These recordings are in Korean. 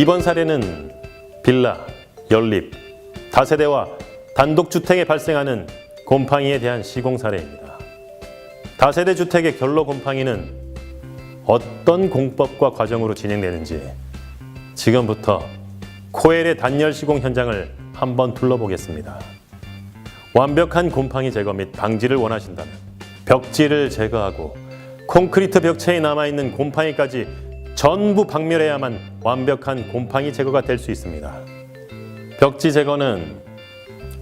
이번 사례는 빌라, 연립, 다세대와 단독주택에 발생하는 곰팡이에 대한 시공 사례입니다. 다세대 주택의 결로 곰팡이는 어떤 공법과 과정으로 진행되는지 지금부터 코엘의 단열 시공 현장을 한번 둘러보겠습니다. 완벽한 곰팡이 제거 및 방지를 원하신다면 벽지를 제거하고 콘크리트 벽체에 남아있는 곰팡이까지 전부 박멸해야만 완벽한 곰팡이 제거가 될 수 있습니다. 벽지 제거는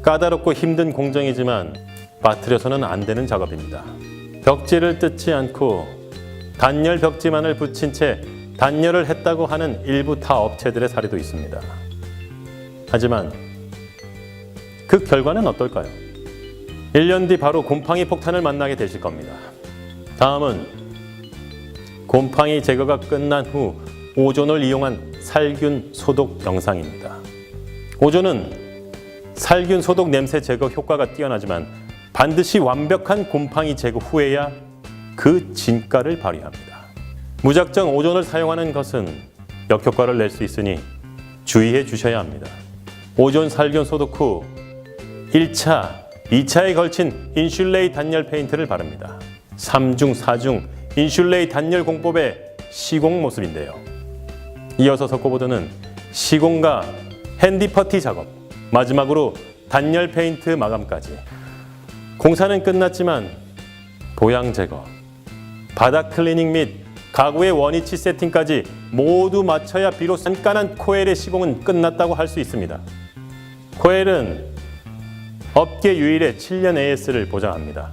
까다롭고 힘든 공정이지만 빠뜨려서는 안 되는 작업입니다. 벽지를 뜯지 않고 단열 벽지만을 붙인 채 단열을 했다고 하는 일부 타 업체들의 사례도 있습니다. 하지만 그 결과는 어떨까요? 1년 뒤 바로 곰팡이 폭탄을 만나게 되실 겁니다. 다음은 곰팡이 제거가 끝난 후 오존을 이용한 살균 소독 영상입니다. 오존은 살균 소독 냄새 제거 효과가 뛰어나지만 반드시 완벽한 곰팡이 제거 후에야 그 진가를 발휘합니다. 무작정 오존을 사용하는 것은 역효과를 낼 수 있으니 주의해 주셔야 합니다. 오존 살균 소독 후 1차, 2차에 걸친 인슐레이 단열 페인트를 바릅니다. 3중, 4중 인슐레이 단열 공법의 시공 모습인데요. 이어서 석고보드는 시공과 핸디 퍼티 작업, 마지막으로 단열 페인트 마감까지. 공사는 끝났지만 보양 제거, 바닥 클리닝 및 가구의 원위치 세팅까지 모두 마쳐야 비로소 깐깐한 코엘의 시공은 끝났다고 할 수 있습니다. 코엘은 업계 유일의 7년 AS를 보장합니다.